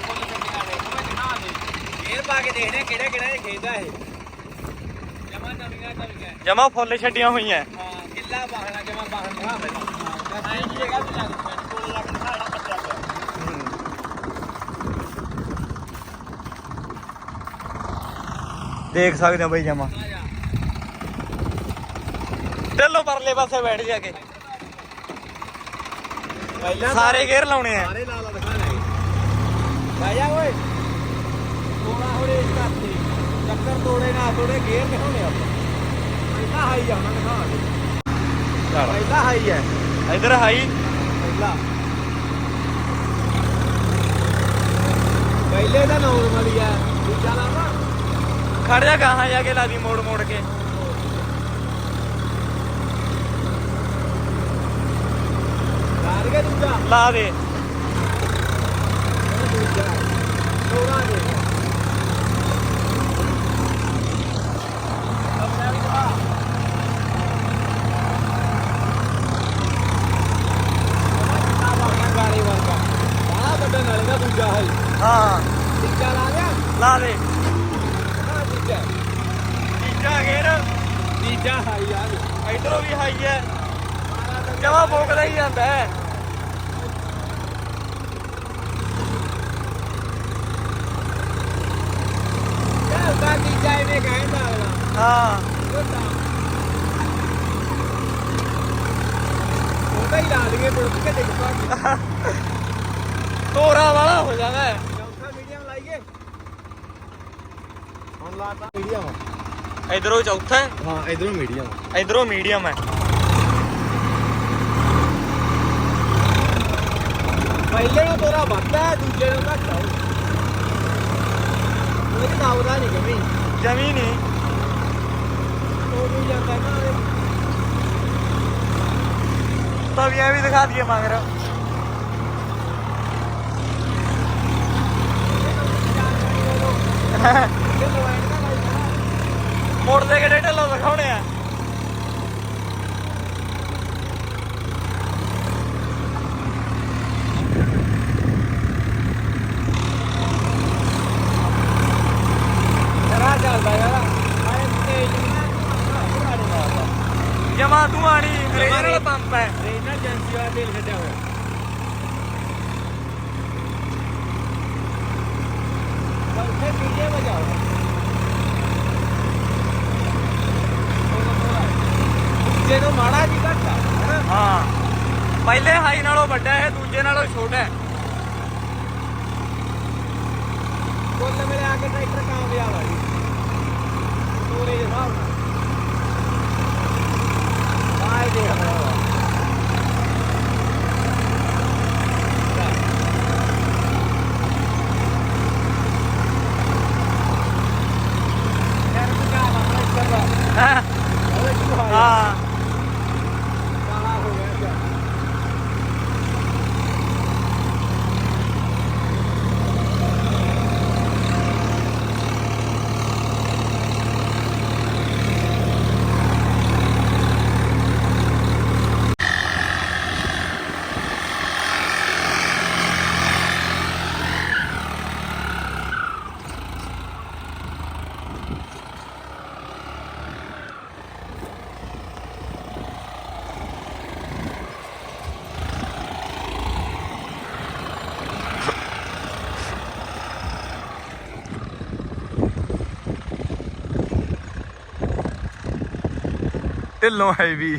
ਫੁੱਲ ਪਾ ਕੇ ਦੇਖਦੇ ਕਿਹੜੇ ਕਿਹੜੇ ਇਹ ਜਮਾ ਨਵੀਆਂ ਨਵੀਆਂ ਜਮਾ ਫੁੱਲ ਛੱਡੀਆਂ ਹੋਈਆਂ। ਹਾਂ ਕਿੱਲਾ ਬਾਹਣਾ ਜਮਾ ਬਾਹਣ ਦਿਖਾ ਪਹਿਲਾਂ ਹਾਂ ਇਹ ਜਗ੍ਹਾ ਤੇ ਲੱਗ ਪਿਆ ਕੋਲ ਲੱਗ ਦਿਖਾਣਾ ਪੱਟਿਆ ਪਿਆ ਦੇਖ ਸਕਦੇ ਹੋ ਬਈ ਜਮਾ। ਢਿੱਲੋਂ ਪਰਲੇ ਪਾਸੇ ਬੈਠ ਜਾ ਕੇ। ਪਹਿਲਾਂ ਸਾਰੇ ਗੇਅਰ ਲਾਉਣੇ ਆ। ਸਾਰੇ ਲਾ ਲਾ ਦਿਖਾ ਲੈ ਲੈ ਜਾ ਓਏ। ਥੋੜਾ ਹੋਰੇ ਇਸ ਕਰਤੇ ਚੱਕਰ ਤੋੜੇ ਨਾ ਤੋੜੇ ਗੇਅਰ ਦਿਖਾਉਣੇ ਆਪਾਂ। ਪਹਿਲਾਂ ਹਾਈ ਆਉਣਾ ਦਿਖਾ ਦੇ। ਚੱਲ। ਪਹਿਲਾਂ ਹਾਈ ਹੈ ਇਧਰ ਹਾਈ ਪਹਿਲਾਂ। ਪਹਿਲੇ ਦਾ ਨਾਰਮਲ ਹੀ ਹੈ ਦੂਜਾ ਲਾਵਾ। ਖੜ ਜਾ ਗਾਹਾਂ ਜਾ ਕੇ ਲਾ ਦੀ ਮੋੜ ਮੋੜ ਕੇ। ਲਾ ਦੇ ਇਹ ਦੂਜਾ ਥੋੜਾ ਦੇ ਅਬ ਮੈਂ ਵੀ ਦਿਖਾ ਗਾੜੀ ਵਰਗਾ ਬੜਾ ਵੱਡਾ ਨਾਲੇ ਦਾ ਦੂਜਾ ਹੈ। ਹਾਂ। ਤੀਜਾ ਲਾ ਗਿਆ ਲਾ ਦੇ। ਹਾਂ। ਤੀਜਾ ਤੀਜਾ ਗੇਅਰ ਤੀਜਾ ਹਾਈ ਗਿਆ ਇਧਰੋਂ ਵੀ ਹਾਈ ਹੈ। ਜਮਾ ਫੋਕਦਾ ਹੀ ਜਾਂਦਾ ਹੈ। ਚੱਲਦਾ ਤੀਜਾ ਇਹਨੇ ਕਹਿੰਦਾ ਅਗਲਾ। ਹਾਂ। ਉਹਦਾ। ਉਹਦਾ ਹੀ ਲਾ ਲਈਏ ਮੁੜ ਕੇ ਦੇਖ ਪਾ ਤੋਰਾ ਵਾਲਾ ਹੋ ਜਾਂਦਾ ਹੈ ਚੌਥਾ ਮੀਡੀਅਮ ਲਾਈਏ ਹੁਣ ਲਾਤਾ ਮੀਡੀਅਮ ਇਧਰੋਂ ਚੌਥਾ ਹੈ। ਹਾਂ ਇਧਰੋਂ ਮੀਡੀਅਮ ਇਧਰੋਂ ਮੀਡੀਅਮ ਹੈ। ਪਹਿਲੇ ਨੂੰ ਤੋਰਾ ਵੱਧਦਾ ਹੈ ਦੂਜੇ ਨੂੰ ਘੱਟ ਹੈ। ਉਹਦੇ ਨਾਲ ਉਹਦਾ ਨਹੀਂ ਕਮੀ ਜਮੀ ਨਹੀਂ। ਉਹ ਵੀ ਜਾਂਦਾ ਨਾ ਤਵੀਆਂ ਵੀ ਦਿਖਾ ਦਈਏ ਮਗਰ। ਇਹ ਮੋੜ ਦੇ ਕਿਹੜੇ ਢੱਲੋਂ ਦਿਖਾਉਣੇ ਆ। ਜਮਾ ਤੂੰ ਆਣੀ ਰੇਜਰ ਪੰਪ ਹੈ। ਰੇਨਾ ਏਜੰਸੀ ਵਾਲਾ ਤੇਲ ਛੱਡਿਆ ਹੋਇਆ ਚੌਥੇ ਵੀਡੀਓ ਵਜਾਓ ਜਿਹਨੂੰ ਮਾੜਾ ਜੀ ਘੱਟ ਆ ਹੈਨਾ ਹਾਂ ਪਹਿਲੇ ਹਾਈ ਨਾਲੋਂ ਵੱਡਾ ਹੈ, ਦੂਜੇ ਨਾਲੋਂ ਛੋਟਾ ਹੈ। ਮੇਰੇ ਆ ਕੇ ਟਰੈਕਟਰ ਕਾਮਯਾਬ ਆ ਜੀ। ਤੋਰੇ ਦੇ ਹਿਸਾਬ ਨਾਲ ਆਏ ਦੇਖ ਰਿਹਾ ਵਾ ਯਾਰ ਤੂੰ ਕਾ ਮਾਰਾ ਇੱਧਰ ਦਾ ਹੈਂ? ਉਹ ਕੀ ਹੋਇਆ ਹਾਂ ਕਾਲਾ ਹੋ ਗਿਆ ਜੀ ਢਿੱਲੋਂ ਹੈ ਵੀ।